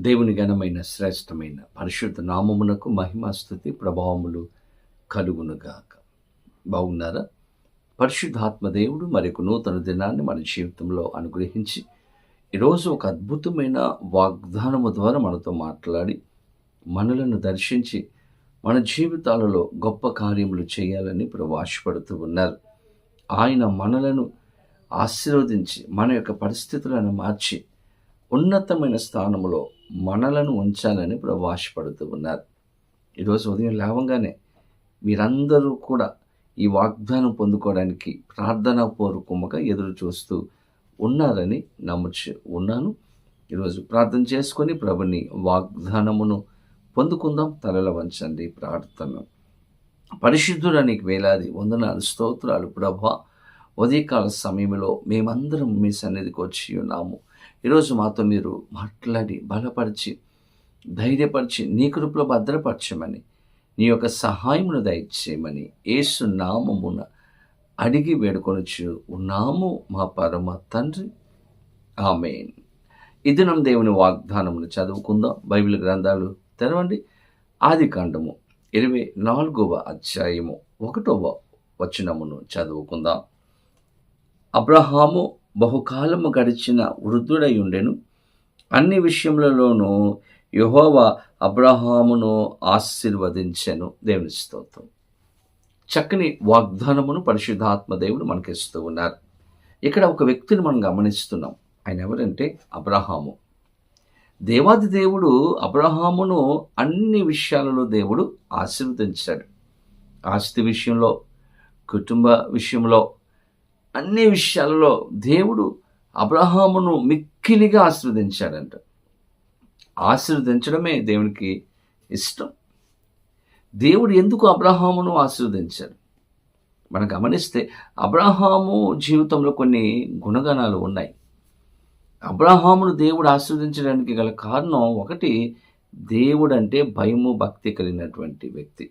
దేవుని ఘనమైన శ్రేష్టమైన పరిశుద్ధ నామమునకు మహిమాస్థుతి ప్రభావములు కలుగునుగాక. బాగున్నారా? పరిశుద్ధాత్మ దేవుడు మరొక నూతన దినాన్ని మన జీవితంలో అనుగ్రహించి ఈరోజు ఒక అద్భుతమైన వాగ్దానము ద్వారా మనతో మాట్లాడి మనలను దర్శించి మన జీవితాలలో గొప్ప కార్యములు చేయాలని ప్రభు ఆశపడుతూ ఉన్నారు. ఆయన మనలను ఆశీర్వదించి మన యొక్క పరిస్థితులను మార్చి ఉన్నతమైన స్థానంలో మనలను ఉంచాలని ప్రభు ఆశపడుతూ ఉన్నారు. ఈరోజు ఉదయం లేవగానే మీరందరూ కూడా ఈ వాగ్దానం పొందుకోవడానికి ప్రార్థనాపూర్వకముగా ఎదురు చూస్తూ ఉన్నారని నమ్ముచు ఉన్నాను. ఈరోజు ప్రార్థన చేసుకొని ప్రభుని వాగ్దానమును పొందుకుందాం. తలల వంచండి ప్రార్థన. పరిశుద్ధుడా నీకు వేలాది వందనాలు స్తోత్రాలు ప్రభా ఉదయకాల సమయంలో మేమందరం మీ సన్నిధికి వచ్చి ఉన్నాము. ఈరోజు మాతో మీరు మాట్లాడి బలపరిచి ధైర్యపరిచి నీ కృపలో భద్రపరచమని నీ యొక్క సహాయమును దయచేయమని ఏసు నామమున అడిగి వేడుకొనొచ్చు ఉన్నాము మా పరమ తండ్రి. ఆమెన్. ఇదినం దేవుని వాగ్దానమును చదువుకుందాం. బైబిల్ గ్రంథాలు తెరవండి. ఆది కాండము ఇరవై నాలుగవ అధ్యాయము ఒకటవ వచనమును చదువుకుందాం. అబ్రహాము బహుకాలము గడిచిన వృద్ధుడై ఉండెను. అన్ని విషయములలోనూ యహోవా అబ్రహామును ఆశీర్వదించెను. దేవుని స్తోత్రం. చక్కని వాగ్దానమును పరిశుద్ధాత్మ దేవుడు మనకిస్తూ ఉన్నారు. ఇక్కడ ఒక వ్యక్తిని మనం గమనిస్తున్నాం. ఆయన ఎవరంటే అబ్రహాము. దేవాది దేవుడు అబ్రహామును అన్ని విషయాలలో దేవుడు ఆశీర్వదించాడు. ఆస్తి విషయంలో కుటుంబ విషయంలో అన్ని విషయాలలో దేవుడు అబ్రహామును మిక్కిలిగా ఆశీర్వదించాడంట. ఆశీర్వదించడమే దేవునికి ఇష్టం. దేవుడు ఎందుకు అబ్రహామును ఆశీర్వదించాడు? మనం గమనిస్తే అబ్రహాము జీవితంలో కొన్ని గుణగణాలు ఉన్నాయి. అబ్రహామును దేవుడు ఆశీర్వదించడానికి గల కారణం ఒకటి దేవుడు అంటే భయము భక్తి కలిగినటువంటి వ్యక్తి.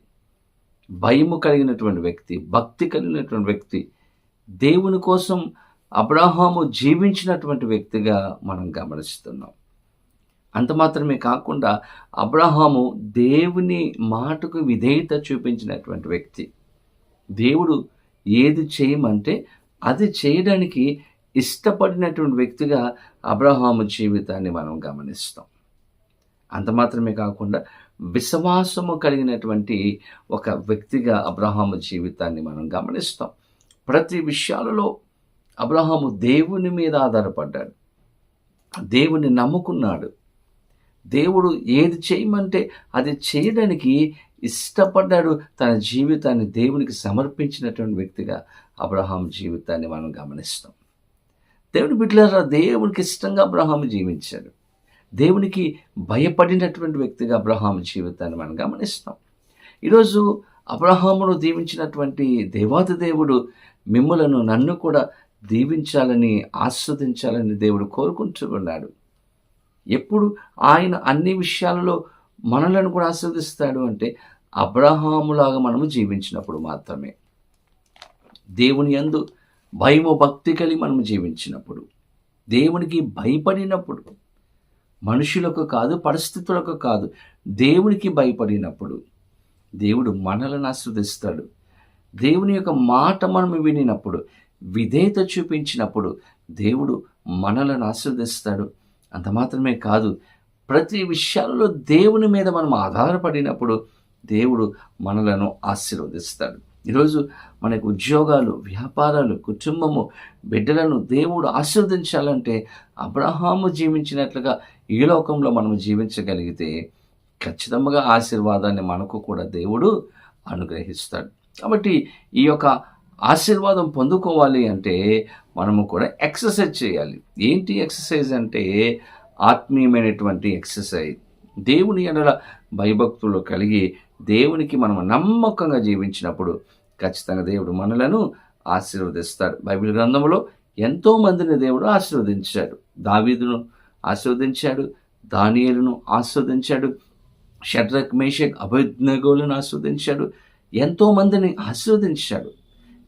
భయము కలిగినటువంటి వ్యక్తి భక్తి కలిగినటువంటి వ్యక్తి దేవుని కోసం అబ్రహాము జీవించినటువంటి వ్యక్తిగా మనం గమనిస్తున్నాం. అంత మాత్రమే కాకుండా అబ్రహాము దేవుని మాటకు విధేయత చూపించినటువంటి వ్యక్తి. దేవుడు ఏది చేయమంటే అది చేయడానికి ఇష్టపడినటువంటి వ్యక్తిగా అబ్రహాము జీవితాన్ని మనం గమనిస్తాం. అంత మాత్రమే కాకుండా విశ్వాసము కలిగినటువంటి ఒక వ్యక్తిగా అబ్రహాము జీవితాన్ని మనం గమనిస్తాం. ప్రతి విషయాలలో అబ్రహాము దేవుని మీద ఆధారపడ్డాడు. దేవుని నమ్ముకున్నాడు. దేవుడు ఏది చేయమంటే అది చేయడానికి ఇష్టపడ్డాడు. తన జీవితాన్ని దేవునికి సమర్పించినటువంటి వ్యక్తిగా అబ్రహాం జీవితాన్ని మనం గమనిస్తాం. దేవుని బిడ్డలారా దేవునికి ఇష్టంగా అబ్రహాం జీవించాడు. దేవునికి భయపడినటువంటి వ్యక్తిగా అబ్రహాం జీవితాన్ని మనం గమనిస్తాం. ఈరోజు అబ్రహామును దీవించినటువంటి దేవాతి దేవుడు మిమ్ములను నన్ను కూడా దీవించాలని ఆస్వాదించాలని దేవుడు కోరుకుంటున్నాడు. ఎప్పుడు ఆయన అన్ని విషయాలలో మనలను కూడా ఆస్వాదిస్తాడు అంటే అబ్రహాములాగా మనము జీవించినప్పుడు మాత్రమే. దేవుని యందు భయము భక్తి కలిగి మనము జీవించినప్పుడు దేవునికి భయపడినప్పుడు మనుషులకు కాదు పరిస్థితులకు కాదు దేవునికి భయపడినప్పుడు దేవుడు మనలను ఆస్వాదిస్తాడు దేవుని యొక్క మాట మనం వినినప్పుడు విధేయత చూపించినప్పుడు దేవుడు మనలను ఆస్వాదిస్తాడు అంత మాత్రమే కాదు ప్రతి విషయాల్లో దేవుని మీద మనం ఆధారపడినప్పుడు దేవుడు మనలను ఆశీర్వదిస్తాడు. ఈరోజు మనకు ఉద్యోగాలు వ్యాపారాలు కుటుంబము బిడ్డలను దేవుడు ఆశీర్వదించాలంటే అబ్రహాము జీవించినట్లుగా ఈ లోకంలో మనం జీవించగలిగితే ఖచ్చితంగా ఆశీర్వాదాన్ని మనకు కూడా దేవుడు అనుగ్రహిస్తాడు. కాబట్టి ఈ యొక్క ఆశీర్వాదం పొందుకోవాలి అంటే మనము కూడా ఎక్సర్సైజ్ చేయాలి. ఏంటి ఎక్సర్సైజ్ అంటే ఆత్మీయమైనటువంటి ఎక్సర్సైజ్. దేవుని ఎడల భయభక్తులు కలిగి దేవునికి మనం నమ్మకంగా జీవించినప్పుడు ఖచ్చితంగా దేవుడు మనలను ఆశీర్వదిస్తాడు. బైబిల్ గ్రంథంలో ఎంతో మందిని దేవుడు ఆశీర్వదించాడు. దావీదును ఆశీర్వదించాడు దానియలను ఆస్వాదించాడు షడ్రక్ మేషక్ అభిజ్ఞగోలను ఆస్వాదించాడు. ఎంతోమందిని ఆస్వాదించాడు. ఆశీర్వదించాడు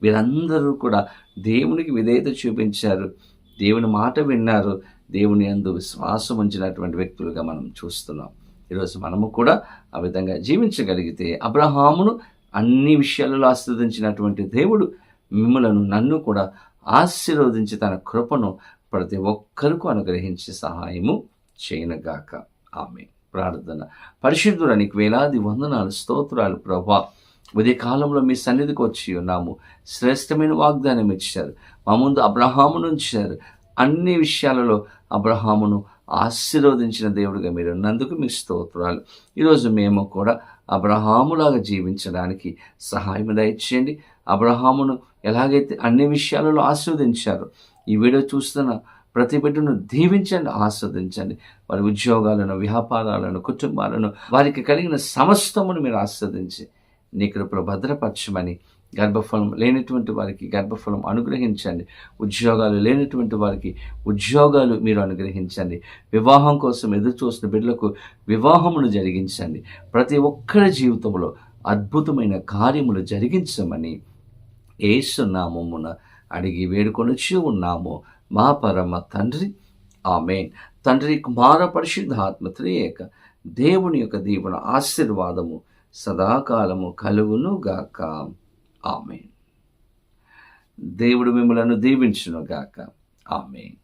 వీరందరూ కూడా దేవునికి విధేయత చూపించారు. దేవుని మాట విన్నారు. దేవుని అందు విశ్వాసం ఉంచినటువంటి వ్యక్తులుగా మనం చూస్తున్నాం. ఈరోజు మనము కూడా ఆ విధంగా జీవించగలిగితే అబ్రహామును అన్ని విషయాలలో ఆస్వాదించినటువంటి దేవుడు మిమ్మలను నన్ను కూడా ఆశీర్వదించి తన కృపను ప్రతి ఒక్కరికు అనుగ్రహించి సహాయము చేయనగాక. ఆమె ప్రార్థన. పరిశుద్ధుల నీకు వేలాది వందనాలు స్తోత్రాలు ప్రభా. ఉదయ కాలంలో మీ సన్నిధికి వచ్చి ఉన్నాము. శ్రేష్టమైన వాగ్దానం ఇచ్చారు. మా ముందు అబ్రహామును ఉంచారు. అన్ని విషయాలలో అబ్రహామును ఆశీర్వదించిన దేవుడిగా మీరు ఉన్నందుకు మీ స్తోత్రాలు. ఈరోజు మేము కూడా అబ్రహాములాగా జీవించడానికి సహాయం దయచేయండి. అబ్రహామును ఎలాగైతే అన్ని విషయాలలో ఆస్వాదించారు ఈ వీడియో చూస్తున్న ప్రతి బిడ్డను దీవించండి ఆస్వాదించండి. వారి ఉద్యోగాలను వ్యాపారాలను కుటుంబాలను వారికి కలిగిన సమస్తమును మీరు ఆస్వాదించి నీ కృపలో భద్రపరచమని గర్భఫలం లేనటువంటి వారికి గర్భఫలం అనుగ్రహించండి. ఉద్యోగాలు లేనటువంటి వారికి ఉద్యోగాలు మీరు అనుగ్రహించండి. వివాహం కోసం ఎదురు చూసిన బిడ్డలకు వివాహమును జరిగించండి. ప్రతి ఒక్కరి జీవితంలో అద్భుతమైన కార్యములు జరిగించమని ఏసు నామమున అడిగి వేడుకొనొచ్చి ఉన్నాము. మా పరమ తండ్రి. ఆమెన్. తండ్రి కుమార పరిశుద్ధాత్మ త్రియేక. దేవుని యొక్క దీవెన ఆశీర్వాదము సదాకాలము కలుగును గాక ఆమెన్. దేవుడు మిమ్మలను దీవించును గాక ఆమెన్.